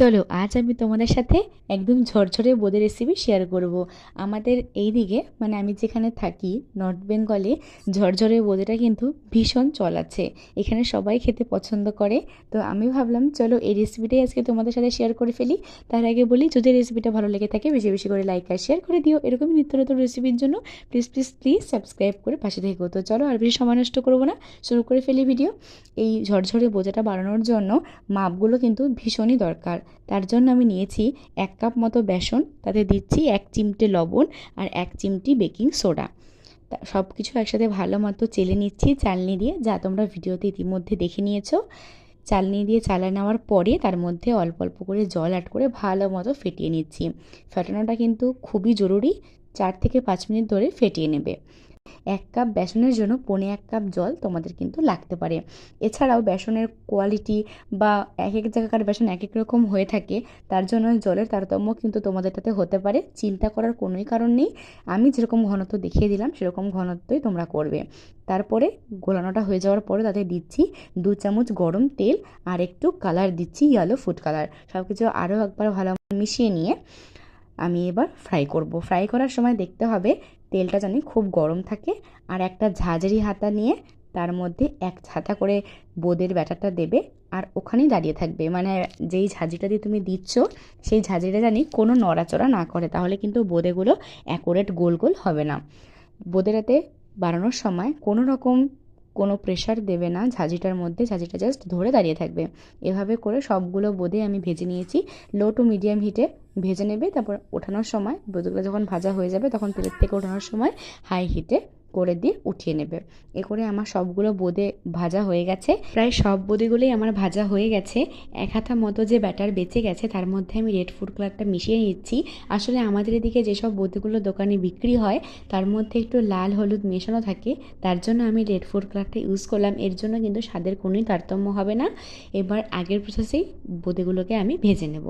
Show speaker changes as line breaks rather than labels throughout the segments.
চলো, আজ আমি তোমাদের সাথে একদম ঝরঝরে বোঁদের রেসিপি শেয়ার করব। আমাদের এই দিকে মানে আমি যেখানে থাকি নর্থ বেঙ্গলে ঝরঝরে বোঁদেটা কিন্তু ভীষণ চল আছে এখানে সবাই খেতে পছন্দ করে। তো আমি ভাবলাম, চলো এই রেসিপিটাই আজকে তোমাদের সাথে শেয়ার করে ফেলি। তার আগে বলি, যদি রেসিপিটা ভালো লেগে থাকে, বেশি বেশি করে লাইক আর শেয়ার করে দিও। এরকমই নিত্য নতুন রেসিপির জন্য প্লিজ প্লিজ প্লিজ সাবস্ক্রাইব করে পাশে থেকো। তো চলো, আর বেশি সময় নষ্ট করব না, শুরু করে ফেলি ভিডিও এই ঝরঝরে বোঝাটা বাড়ানোর জন্য মাপগুলো কিন্তু ভীষণই দরকার। তার জন্য আমি নিয়েছি এক কাপ মতো বেসন, তাতে দিচ্ছি এক চিমটে লবণ আর এক চিমটি বেকিং সোডা। সব কিছু একসাথে ভালো মতো চেলে নিচ্ছি চালনি দিয়ে, যা তোমরা ভিডিওতে ইতিমধ্যে দেখে নিয়েছো। চালনি দিয়ে চালা নেওয়ার পরে তার মধ্যে অল্প অল্প করে জল অ্যাড করে ভালো মতো ফেটিয়ে নিচ্ছি। ফেটানোটা কিন্তু খুবই জরুরি, চার থেকে পাঁচ মিনিট ধরে ফেটিয়ে নেবে। এক কাপ বেসনের জন্য পনে এক কাপ জল তোমাদের কিন্তু লাগতে পারে। এছাড়াও বেসনের কোয়ালিটি বা এক এক জায়গাকার বেসন এক এক রকম হয়ে থাকে, তার জন্য জলের তারতম্য কিন্তু তোমাদেরটাতে হতে পারে, চিন্তা করার কোনোই কারণ নেই। আমি যেরকম ঘনত্ব দেখিয়ে দিলাম, সেরকম ঘনত্বই তোমরা করবে। তারপরে গোলানোটা হয়ে যাওয়ার পরে তাতে দিচ্ছি দু চামচ গরম তেল আর একটু কালার দিচ্ছি ইয়েলো ফুড কালার সব কিছু আরও একবার ভালো মিশিয়ে নিয়ে আমি এবার ফ্রাই করব। ফ্রাই করার সময় দেখতে হবে তেলটা জানি খুব গরম থাকে আর একটা ঝাঁঝরি হাতা নিয়ে তার মধ্যে এক ছাতা করে বোদের ব্যাটারটা দেবে আর ওখানেই দাঁড়িয়ে থাকবে। মানে যেই ঝাঁঝিটা দিয়ে তুমি দিচ্ছ, সেই ঝাঁঝিটা জানি কোনো নড়াচড়া না করে, তাহলে কিন্তু বোদেগুলো অ্যাকোরেট গোল গোল হবে না। বোদেরাতে বানানোর সময় কোনো রকম কোনো প্রেশার দেবে না। ঝাঁঝিটার মধ্যে ঝাঁঝিটা জাস্ট ধরে দাঁড়িয়ে থাকবে। এভাবে করে সবগুলো বোঁদে আমি ভেজে নিয়েছি। লো টু মিডিয়াম হিটে ভেজে নেবে। তারপর ওঠানোর সময়, বোঁদেগুলো যখন ভাজা হয়ে যাবে, তখন তেলের থেকে ওঠানোর সময় হাই হিটে করে দিয়ে উঠিয়ে নেবে। এ করে আমার সবগুলো বোঁদে ভাজা হয়ে গেছে। প্রায় সব বোঁদেগুলোই আমার ভাজা হয়ে গেছে। এক হাতা মতো যে ব্যাটার বেঁচে গেছে, তার মধ্যে আমি রেড ফুড কালারটা মিশিয়ে নিচ্ছি। আসলে আমাদের এদিকে যেসব বোঁদেগুলো দোকানে বিক্রি হয়, তার মধ্যে একটু লাল হলুদ মেশানো থাকে। তার জন্য আমি রেড ফুড কালারটা ইউজ করলাম। এর জন্য কিন্তু স্বাদের কোনোই তারতম্য হবে না। এবার আগের প্রসেসেই বোঁদেগুলোকে আমি ভেজে নেব।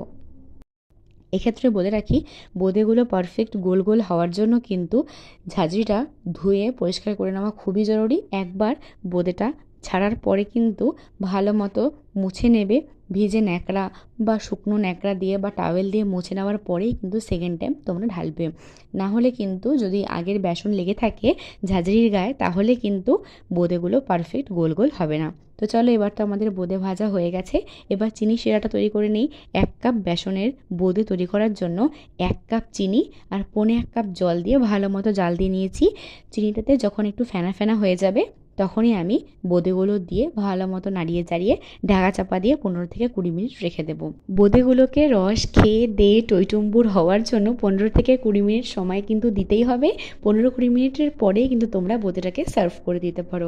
এক্ষেত্রে বলে রাখি, বোঁদেগুলো পারফেক্ট গোল গোল হওয়ার জন্য কিন্তু ঝাঁঝরিটা ধুয়ে পরিষ্কার করে নেওয়া খুবই জরুরি। একবার বোঁদেটা ছাড়ার পরে কিন্তু ভালো মতো মুছে নেবে, ভিজে ন্যাকড়া বা শুকনো ন্যাকড়া দিয়ে বা টাওয়েল দিয়ে মুছে নেওয়ার পরেই কিন্তু সেকেন্ড টাইম তোমরা ঢালবে। না হলে কিন্তু যদি আগের বেসন লেগে থাকে ঝাঁঝরির গায়ে, তাহলে কিন্তু বোঁদেগুলো পারফেক্ট গোল গোল হবে না। তো চলো এবার তো আমাদের বোঁদে ভাজা হয়ে গেছে। এবার চিনি শিরাটা তৈরি করে নিই। এক কাপ বেসনের বোঁদে তৈরি করার জন্য এক কাপ চিনি আর পনে এক কাপ জল দিয়ে ভালো মতো জাল দিয়ে নিয়েছি। চিনিটাতে যখন একটু ফেনা ফেনা হয়ে যাবে, তখনই আমি বোঁদেগুলো দিয়ে ভালো মতো নাড়িয়ে চাড়িয়ে ঢাকা চাপা দিয়ে পনেরো থেকে কুড়ি মিনিট রেখে দেবো। বোঁদেগুলোকে রস, খেয়ে, দে, টইটুম্বুর হওয়ার জন্য পনেরো থেকে কুড়ি মিনিট সময় কিন্তু দিতেই হবে। পনেরো কুড়ি মিনিটের পরেই কিন্তু তোমরা বোঁদেটাকে সার্ভ করে দিতে পারো।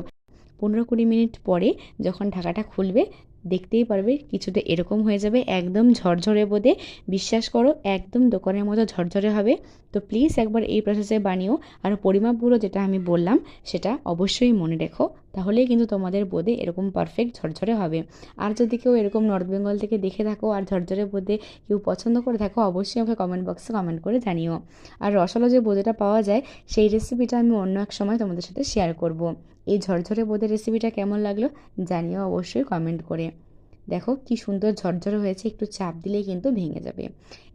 পনেরো কুড়ি মিনিট পরে যখন ঢাকাটা খুলবে, দেখতেই পারবে কিছুটা এরকম হয়ে যাবে, একদম ঝরঝরে বোধে। বিশ্বাস করো, একদম দোকানের মতো ঝরঝরে হবে। তো প্লিজ একবার এই প্রসেসে বানিও। আর পরিমাপগুলো যেটা আমি বললাম, সেটা অবশ্যই মনে রেখো। তাহলেই কিন্তু তোমাদের বোধে এরকম পারফেক্ট ঝরঝরে হবে। আর যদি কেউ এরকম নর্থ বেঙ্গল থেকে দেখে থাকো আর ঝরঝরে বোধে কেউ পছন্দ করে থাকো, অবশ্যই আমাকে কমেন্ট বক্সে কমেন্ট করে জানিও। আর রসালো যে বোধেটা পাওয়া যায়, সেই রেসিপিটা আমি অন্য এক সময় তোমাদের সাথে শেয়ার করব। এই ঝরঝরে বোঁদের রেসিপিটা কেমন লাগল জানিও অবশ্যই কমেন্ট করে। দেখো কি সুন্দর ঝরঝর হয়েছে, একটু চাপ দিলেই কিন্তু ভেঙে যাবে।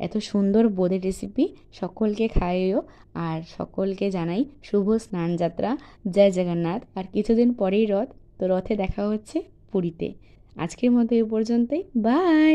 এত সুন্দর বোঁদের রেসিপি সকলকে খাইও আর সকলকে জানাই শুভ স্নান যাত্রা জয় জগন্নাথ। আর কিছুদিন পরেই রথ, তো রথে দেখা হচ্ছে পুরীতে। আজকের মতো এ পর্যন্তই। বাই